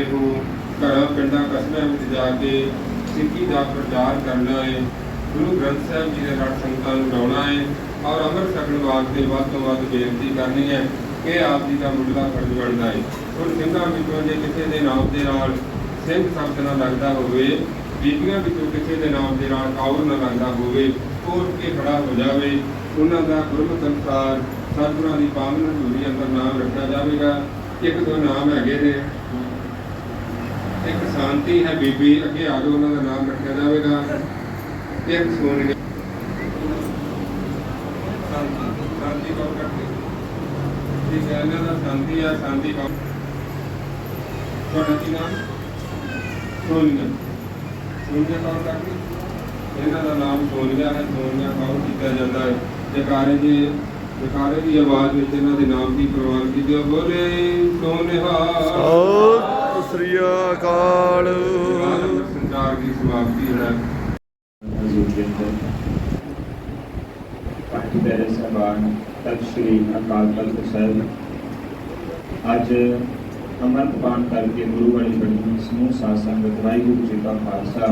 ਸਾਰੇ ਨੂੰ ਘਰਾਂ, ਪਿੰਡਾਂ, ਕਸਬਿਆਂ ਵਿੱਚ ਜਾ ਕੇ ਸਿੱਖੀ ਦਾ ਪ੍ਰਚਾਰ ਕਰਨਾ ਹੈ। ਗੁਰੂ ਗ੍ਰੰਥ ਸਾਹਿਬ ਜੀ ਦੇ ਲੜ ਸੰਗਤਾਂ ਨੂੰ ਲਾਉਣਾ ਹੈ ਔਰ ਅੰਮ੍ਰਿਤ ਛਕਣ ਵਾਸਤੇ ਵੱਧ ਤੋਂ ਵੱਧ ਬੇਨਤੀ ਕਰਨੀ ਹੈ ਕਿ ਆਪ ਜੀ ਦਾ ਮੁੱਢਲਾ ਫਰਜ਼ ਬਣਦਾ ਹੈ। ਹੁਣ ਸਿੰਘਾਂ ਵਿੱਚੋਂ ਜੇ ਕਿਸੇ ਦੇ ਨਾਮ ਦੇ ਨਾਲ ਸਿੰਘ ਸ਼ਬਦ ਨਾ ਲੱਗਦਾ ਹੋਵੇ, ਬੀਬੀਆਂ ਵਿੱਚੋਂ ਕਿਸੇ ਦੇ ਨਾਮ ਦੇ ਨਾਲ ਕੌਰ ਨਾ ਲੱਗਦਾ ਹੋਵੇ ਉਹ ਕੇ ਖੜਾ ਹੋ ਜਾਵੇ, ਉਹਨਾਂ ਦਾ ਗੁਰਮਤਿ ਅਨੁਸਾਰ ਸਤਿਗੁਰਾਂ ਦੀ ਪਾਵਨ ਹਜ਼ੂਰੀ ਅੰਦਰ ਨਾਮ ਰੱਖਿਆ ਜਾਵੇਗਾ। ਇੱਕ ਦੋ ਨਾਮ ਹੈਗੇ ਨੇ ਇੱਕ ਸ਼ਾਂਤੀ ਹੈ ਬੀਬੀ, ਅੱਗੇ ਆ ਜਾਓ, ਉਹਨਾਂ ਦਾ ਨਾਮ ਰੱਖਿਆ ਜਾਵੇਗਾ ਇੱਕ ਸੋਨੀ ਸ਼ਾਂਤੀ ਸ਼ਾਂਤੀ ਕੌਰ ਕਰਕੇ ਠੀਕ ਹੈ ਇਹਨਾਂ ਦਾ ਸ਼ਾਂਤੀ ਆ, ਸ਼ਾਂਤੀ ਕੌਰ ਤੁਹਾਡਾ ਕੀ ਨਾਮ? ਸੋਨੀਆ। ਸੋਨੀਆ ਕੌਰ ਕਰਕੇ ਇਹਨਾਂ ਦਾ ਨਾਮ ਸੋਨੀਆ ਹੈ, ਸੋਨੀਆ ਕੌਰ ਕੀਤਾ ਜਾਂਦਾ ਹੈ। ਜਕਾਰੇ ਦੀ ਜਕਾਰੇ ਦੀ ਆਵਾਜ਼ ਵਿੱਚ ਇਹਨਾਂ ਦੇ ਨਾਮ ਦੀ ਪ੍ਰਵਾਨ ਕੀਤੀ ਬੋਲੇ, ਸੋਨਿਹਾ। ਸ੍ਰੀ ਅਕਾਲ। ਸੰਚਾਰ ਦੀ ਸਮਾਪਤੀ ਹੈ। ਪੰਜ ਪਿਆਰੇ ਸਾਹਿਬਾਨ ਤਖਤ ਸ੍ਰੀ ਅਕਾਲ ਤਖਤ ਸਾਹਿਬ ਅੱਜ ਅੰਮ੍ਰਿਤ ਪਾਨ ਕਰਕੇ ਗੁਰੂ ਵਾਲੀ ਬਣੀ ਸਮੂਹ ਸਾਧ ਸੰਗਤ ਵਾਹਿਗੁਰੂ ਜੀ ਕਾ ਖਾਲਸਾ,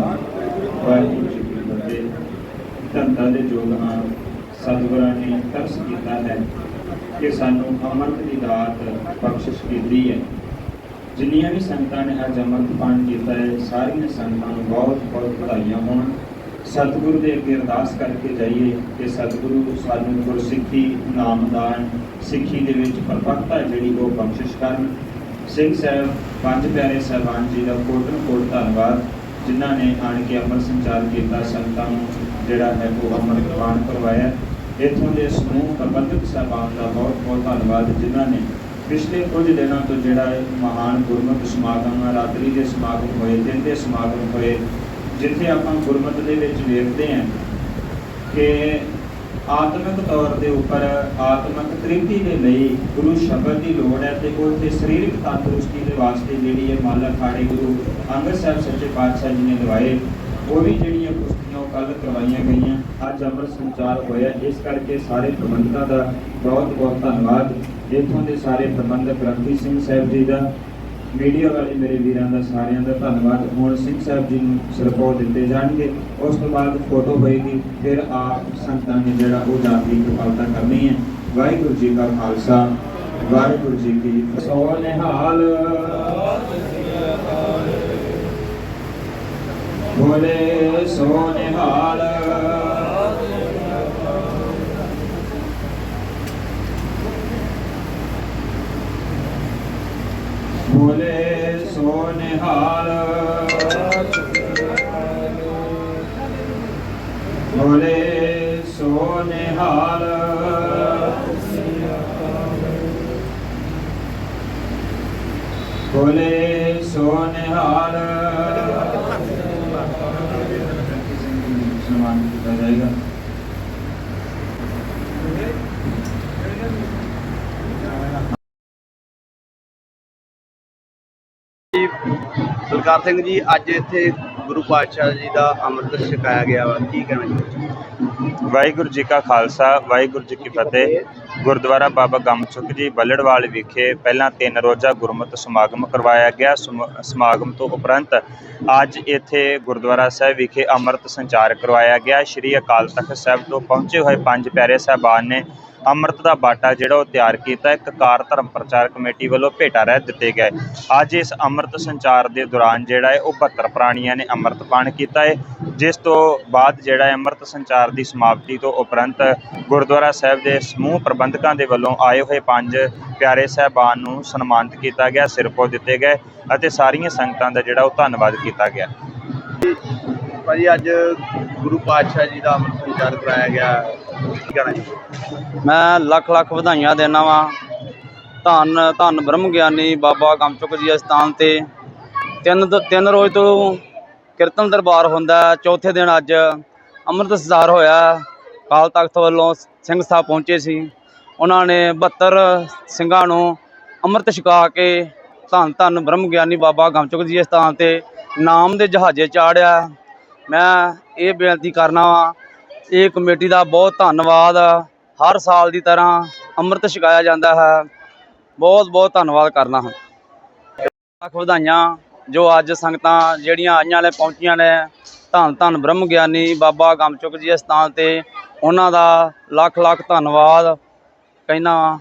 ਵਾਹਿਗੁਰੂ ਜੀ ਕੀ ਫਤਿਹ। ਧੰਦਾ ਦੇ ਯੋਗਦਾਨ ਸਤਿਗੁਰਾਂ ਨੇ ਤਰਸ ਕੀਤਾ ਹੈ ਕਿ ਸਾਨੂੰ ਅੰਮ੍ਰਿਤ ਦੀ ਦਾਤ ਬਖਸ਼ਿਸ਼ ਕੀਤੀ ਹੈ। ਜਿੰਨੀਆਂ ਵੀ ਸੰਗਤਾਂ ਨੇ ਅੱਜ ਅੰਮ੍ਰਿਤ ਪਾਨ ਕੀਤਾ ਹੈ, ਸਾਰੀਆਂ ਸੰਗਤਾਂ ਨੂੰ ਬਹੁਤ ਬਹੁਤ ਵਧਾਈਆਂ ਹੋਣ। ਸਤਿਗੁਰੂ ਦੇ ਅੱਗੇ ਅਰਦਾਸ ਕਰਕੇ ਜਾਈਏ ਕਿ ਸਤਿਗੁਰੂ ਸਾਨੂੰ ਗੁਰਸਿੱਖੀ, ਨਾਮਦਾਨ, ਸਿੱਖੀ ਦੇ ਵਿੱਚ ਪਰਪੱਕਤਾ ਜਿਹੜੀ ਉਹ ਬਖਸ਼ਿਸ਼ ਕਰਨ। ਸਿੰਘ ਸਾਹਿਬ, ਪੰਜ ਪਿਆਰੇ ਸਾਹਿਬਾਨ ਜੀ ਦਾ ਕੋਟਨ ਕੋਟ ਧੰਨਵਾਦ, ਜਿਨ੍ਹਾਂ ਨੇ ਆਣ ਕੇ ਅੰਮ੍ਰਿਤ ਸੰਚਾਰ ਕੀਤਾ ਸੰਗਤਾਂ ਨੂੰ, ਜਿਹੜਾ ਹੈ ਉਹ ਅੰਮ੍ਰਿਤ ਪਾਨ ਕਰਵਾਇਆ। ਇੱਥੋਂ ਦੇ ਸਮੂਹ ਪ੍ਰਬੰਧਕ ਸਾਹਿਬਾਨ ਦਾ ਬਹੁਤ ਬਹੁਤ ਧੰਨਵਾਦ, ਜਿਨ੍ਹਾਂ ਨੇ ਪਿਛਲੇ ਕੁਝ ਦਿਨਾਂ ਤੋਂ ਜਿਹੜਾ ਇਹ ਮਹਾਨ ਗੁਰਮਤਿ ਸਮਾਗਮ ਰਾਤਰੀ ਦੇ ਸਮਾਗਮ ਹੋਏ, ਦਿਨ ਦੇ ਸਮਾਗਮ ਹੋਏ, ਜਿੱਥੇ ਆਪਾਂ ਗੁਰਮਤਿ ਦੇ ਵਿੱਚ ਵੇਖਦੇ ਹਾਂ ਕਿ ਆਤਮਿਕ ਤੌਰ ਦੇ ਉੱਪਰ ਆਤਮਿਕ ਤ੍ਰਿਪਤੀ ਦੇ ਲਈ ਗੁਰੂ ਸ਼ਬਦ ਦੀ ਲੋੜ ਹੈ ਤੇ ਉਹ ਤੇ ਸਰੀਰਕ ਤੰਦਰੁਸਤੀ ਦੇ ਵਾਸਤੇ ਜਿਹੜੀ ਇਹ ਮਾਲਾ ਖਾੜੇ ਗੁਰੂ ਅੰਗਦ ਸਾਹਿਬ ਸੱਚੇ ਪਾਤਸ਼ਾਹ ਜੀ ਨੇ ਲਵਾਏ, ਉਹ ਵੀ ਜਿਹੜੀਆਂ ਕੁਸ਼ਤੀਆਂ ਉਹ ਕੱਲ ਕਰਵਾਈਆਂ ਗਈਆਂ, ਅੱਜ ਅੰਮ੍ਰਿਤ ਸੰਚਾਰ ਹੋਇਆ, ਇਸ ਕਰਕੇ ਸਾਰੇ ਪ੍ਰਬੰਧਕਾਂ ਦਾ ਬਹੁਤ ਬਹੁਤ ਧੰਨਵਾਦ। ਇੱਥੋਂ ਦੇ ਸਾਰੇ ਪ੍ਰਬੰਧਕ ਰਣਜੀਤ ਸਿੰਘ ਸਾਹਿਬ ਜੀ ਦਾ, ਮੀਡੀਆ ਵਾਲੇ ਮੇਰੇ ਵੀਰਾਂ ਦਾ ਸਾਰਿਆਂ ਦਾ ਧੰਨਵਾਦ। ਹੁਣ ਸਿੰਘ ਸਾਹਿਬ ਜੀ ਨੂੰ ਸਰਪੋ ਦਿੱਤੇ ਜਾਣਗੇ। ਉਸ ਤੋਂ ਬਾਅਦ ਫੋਟੋ ਹੋਏਗੀ। ਫਿਰ ਆਪ ਸੰਤਾਂ ਨੇ ਜਿਹੜਾ ਉਹ ਜਾਤੀ ਕਿਰਪਾਲਤਾ ਕਰਨੀ ਹੈ। ਵਾਹਿਗੁਰੂ ਜੀ ਕਾ ਖਾਲਸਾ। ਵਾਹਿਗੁਰੂ ਜੀ ਕੀ ਸੋ ਨਿਹਾਲ ਬੋਲੇ ਸੋ ਨਿਹਾਲ ਬੋਲੇ ਸੋ ਨਿਹਾਲ ਬੋਲੇ ਸੋ ਨਿਹਾਲ ਬੋਲੇ ਸੋ ਨਿਹਾਲ ਸਨਮਾਨ ਕੀਤਾ ਜਾਏਗਾ। ਜੀ ਸਿੰਘ ਜੀ, ਅੱਜ ਇੱਥੇ ਗੁਰੂ ਪਾਤਸ਼ਾਹ ਜੀ ਦਾ ਅੰਮ੍ਰਿਤ ਛਕਾਇਆ ਗਿਆ ਵਾ। ਕੀ ਕਹਿਣਾ ਜੀ ਵਾਹਿਗੁਰੂ ਜੀ ਕਾ ਖਾਲਸਾ, ਵਾਹਿਗੁਰੂ ਜੀ ਕੀ ਫਤਿਹ। ਗੁਰਦੁਆਰਾ ਬਾਬਾ ਗਮਚੁਕ ਜੀ, ਬੱਲੜਵਾਲ ਵਿਖੇ ਪਹਿਲਾਂ ਤਿੰਨ ਰੋਜ਼ਾ ਗੁਰਮਤਿ ਸਮਾਗਮ ਕਰਵਾਇਆ ਗਿਆ। ਸਮਾਗਮ ਤੋਂ ਉਪਰੰਤ ਅੱਜ ਇੱਥੇ ਗੁਰਦੁਆਰਾ ਸਾਹਿਬ ਵਿਖੇ ਅੰਮ੍ਰਿਤ ਸੰਚਾਰ ਕਰਵਾਇਆ ਗਿਆ। ਸ਼੍ਰੀ ਅਕਾਲ ਤਖਤ ਸਾਹਿਬ ਤੋਂ ਪਹੁੰਚੇ ਹੋਏ ਪੰਜ ਪਿਆਰੇ ਸਾਹਿਬਾਨ ਨੇ ਅੰਮ੍ਰਿਤ ਦਾ ਬਾਟਾ ਜਿਹੜਾ ਉਹ ਤਿਆਰ ਕੀਤਾ, ਇੱਕ ਕਾਰ ਧਰਮ ਪ੍ਰਚਾਰ ਕਮੇਟੀ ਵੱਲੋਂ ਭੇਟਾ ਰਹਿ ਦਿੱਤੇ ਗਏ। ਅੱਜ ਇਸ ਅੰਮ੍ਰਿਤ ਸੰਚਾਰ ਦੇ ਦੌਰਾਨ ਜਿਹੜਾ ਹੈ, ਉਹ 72 ਪ੍ਰਾਣੀਆਂ ਨੇ ਅੰਮ੍ਰਿਤ ਪਾਨ ਕੀਤਾ ਹੈ, ਜਿਸ ਤੋਂ ਬਾਅਦ ਜਿਹੜਾ ਹੈ, ਅੰਮ੍ਰਿਤ ਸੰਚਾਰ ਦੀ ਸਮਾਪਤੀ ਤੋਂ ਉਪਰੰਤ ਗੁਰਦੁਆਰਾ ਸਾਹਿਬ ਦੇ ਸਮੂਹ ਪ੍ਰਬੰਧਕਾਂ ਦੇ ਵੱਲੋਂ ਆਏ ਹੋਏ ਪੰਜ ਪਿਆਰੇ ਸਾਹਿਬਾਨ ਨੂੰ ਸਨਮਾਨਿਤ ਕੀਤਾ ਗਿਆ ਸਿਰਪੋ ਦਿੱਤੇ ਗਏ ਅਤੇ ਸਾਰੀਆਂ ਸੰਗਤਾਂ ਦਾ ਜਿਹੜਾ ਉਹ ਧੰਨਵਾਦ ਕੀਤਾ ਗਿਆ। ਭਾਜੀ, ਅੱਜ ਗੁਰੂ ਪਾਤਸ਼ਾਹ ਜੀ ਦਾ ਅੰਮ੍ਰਿਤ ਸੰਚਾਰ ਕਰਾਇਆ ਗਿਆ। ਮੈਂ ਲੱਖ ਲੱਖ ਵਧਾਈਆਂ ਦੇਣਾ ਵਾਂ। ਧੰਨ ਧੰਨ ਬ੍ਰਹਮ ਗਿਆਨੀ ਬਾਬਾ ਗਮਚੁਕ ਜੀ ਅਸਥਾਨ ਤੇ। ਤਿੰਨ ਦ- ਤਿੰਨ ਰੋਜ਼ ਤੋਂ ਕੀਰਤਨ ਦਰਬਾਰ ਹੁੰਦਾ ਚੌਥੇ ਦਿਨ ਅੱਜ ਅੰਮ੍ਰਿਤ ਸੰਚਾਰ ਹੋਇਆ ਕਾਲ ਤਖਤ ਵੱਲੋਂ ਸਿੰਘ ਸਾਹਿਬ ਪਹੁੰਚੇ ਸੀ। ਉਹਨਾਂ ਨੇ 72 ਸਿੰਘਾਂ ਨੂੰ ਅੰਮ੍ਰਿਤ ਛਕਾ ਕੇ ਧੰਨ ਧੰਨ ਬ੍ਰਹਮ ਗਿਆਨੀ ਬਾਬਾ ਗਮਚੁਕ ਜੀ ਦੇ ਸਥਾਨ ਤੇ ਨਾਮ ਦੇ ਜਹਾਜ਼ੇ ਚਾੜਿਆ ਮੈਂ ਇਹ ਬੇਨਤੀ ਕਰਨਾ ਵਾਂ ਇਹ ਕਮੇਟੀ ਦਾ ਬਹੁਤ ਧੰਨਵਾਦ ਹਰ ਸਾਲ ਦੀ ਤਰ੍ਹਾਂ ਅੰਮ੍ਰਿਤ ਛਕਾਇਆ ਜਾਂਦਾ ਹੈ। ਬਹੁਤ ਬਹੁਤ ਧੰਨਵਾਦ ਕਰਨਾ ਹਾਂ। ਲੱਖ ਵਧਾਈਆਂ ਜੋ ਅੱਜ ਸੰਗਤਾਂ ਜਿਹੜੀਆਂ ਆਈਆਂ ਨੇ ਪਹੁੰਚੀਆਂ ਨੇ। ਧੰਨ ਧੰਨ ਬ੍ਰਹਮ ਗਿਆਨੀ ਬਾਬਾ ਗਮਚੁਕ ਜੀ ਦੇ ਸਥਾਨ ਤੇ। ਉਹਨਾਂ ਦਾ ਲੱਖ ਲੱਖ ਧੰਨਵਾਦ। ਕਹਿਣਾ